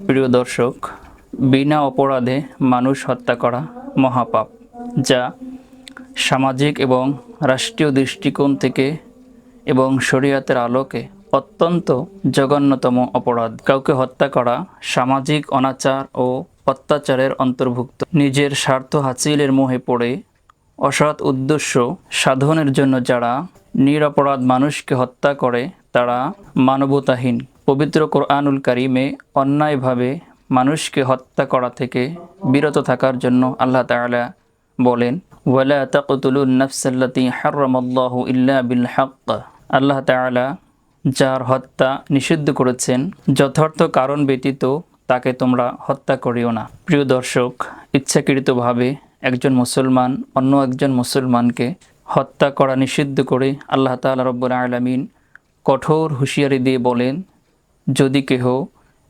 প্রিয় দর্শক, বিনা অপরাধে মানুষ হত্যা করা মহাপাপ, যা সামাজিক এবং রাষ্ট্রীয় দৃষ্টিকোণ থেকে এবং শরীয়তের আলোকে অত্যন্ত জঘন্যতম অপরাধ। কাউকে হত্যা করা সামাজিক অনাচার ও অত্যাচারের অন্তর্ভুক্ত। নিজের স্বার্থ হাসিলের মোহে পড়ে অসৎ উদ্দেশ্য সাধনের জন্য যারা নিরপরাধ মানুষকে হত্যা করে, তারা মানবতাহীন। পবিত্র কোরআনুল কারিমে অন্যায়ভাবে মানুষকে হত্যা করা থেকে বিরত থাকার জন্য আল্লাহ তাআলা বলেন, ওয়ালা তাকতুলুন নাফসাল্লাতী হারামাল্লাহু ইল্লা বিল হক। আল্লাহ তাআলা যার হত্যা নিষিদ্ধ করেছেন, যথার্থ কারণ ব্যতীত তাকে তোমরা হত্যা করিও না। প্রিয় দর্শক, ইচ্ছাকৃতভাবে একজন মুসলমান অন্য একজন মুসলমানকে হত্যা করা নিষিদ্ধ করে আল্লাহ তাআলা রব্বুল আলামিন কঠোর হুঁশিয়ারি দিয়ে বলেন যদি কেহ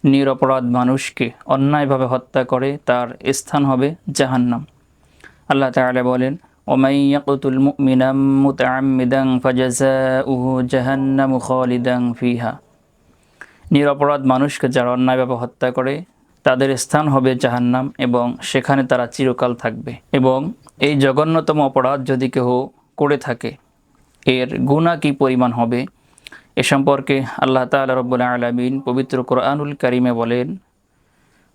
নিরপরাধ মানুষকে অন্যায়ভাবে হত্যা করে তার স্থান হবে জাহান্নাম আল্লাহ তাআলা বলেন ومن يقتل مؤمنا متعمدا فجزاؤه جهنم خالدا فيها নিরপরাধ মানুষকে যারা অন্যায়ভাবে হত্যা করে তাদের স্থান হবে জাহান্নাম এবং সেখানে তারা চিরকাল থাকবে এবং এই জঘন্যতম অপরাধ যদি কেহ করে থাকে এর গুণা কি পরিমাণ হবে এ সম্পর্কে আল্লাহ তাআলা রব্বুল আলামিন পবিত্র কোরআনুল করিমে বলেন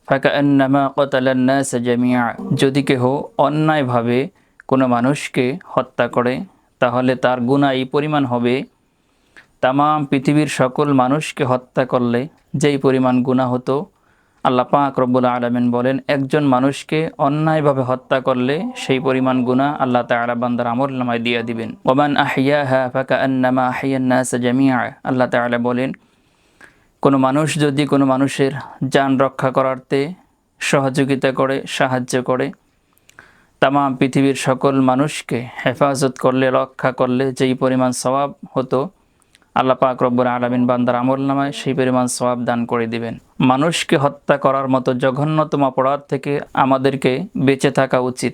ফাকান্নামা কতালান নাস জামিয়া যদি কেহ অন্যায়ভাবে কোনো মানুষকে হত্যা করে, তাহলে তার গুণা এই পরিমাণ হবে তাম পৃথিবীর সকল মানুষকে হত্যা করলে যেই পরিমাণ গুণা হতো আল্লাহ পাক রব্বুল আলমিন বলেন, একজন মানুষকে অন্যায়ভাবে হত্যা করলে সেই পরিমাণ গুণা আল্লাহ তাআলা বান্দার আমল নামায় দিয়ে দিবেন। ওমান আহিয়াহা ফাকা আন্নামা আহিয়ান্নাস জামিয়া আল্লাহ তাআলা বলেন, কোনো মানুষ যদি কোনো মানুষের যান রক্ষা করার্থে সহযোগিতা করে, সাহায্য করে, তামাম পৃথিবীর সকল মানুষকে হেফাজত করলে, রক্ষা করলে যেই পরিমাণ স্বভাব হতো আল্লাহ পাক রব্বুর আলমিন বান্দার আমল নামায় সেই পরিমাণ সবাব দান করে দিবেন। মানুষকে হত্যা করার মতো জঘন্যতম অপরাধ থেকে আমাদেরকে বেঁচে থাকা উচিত।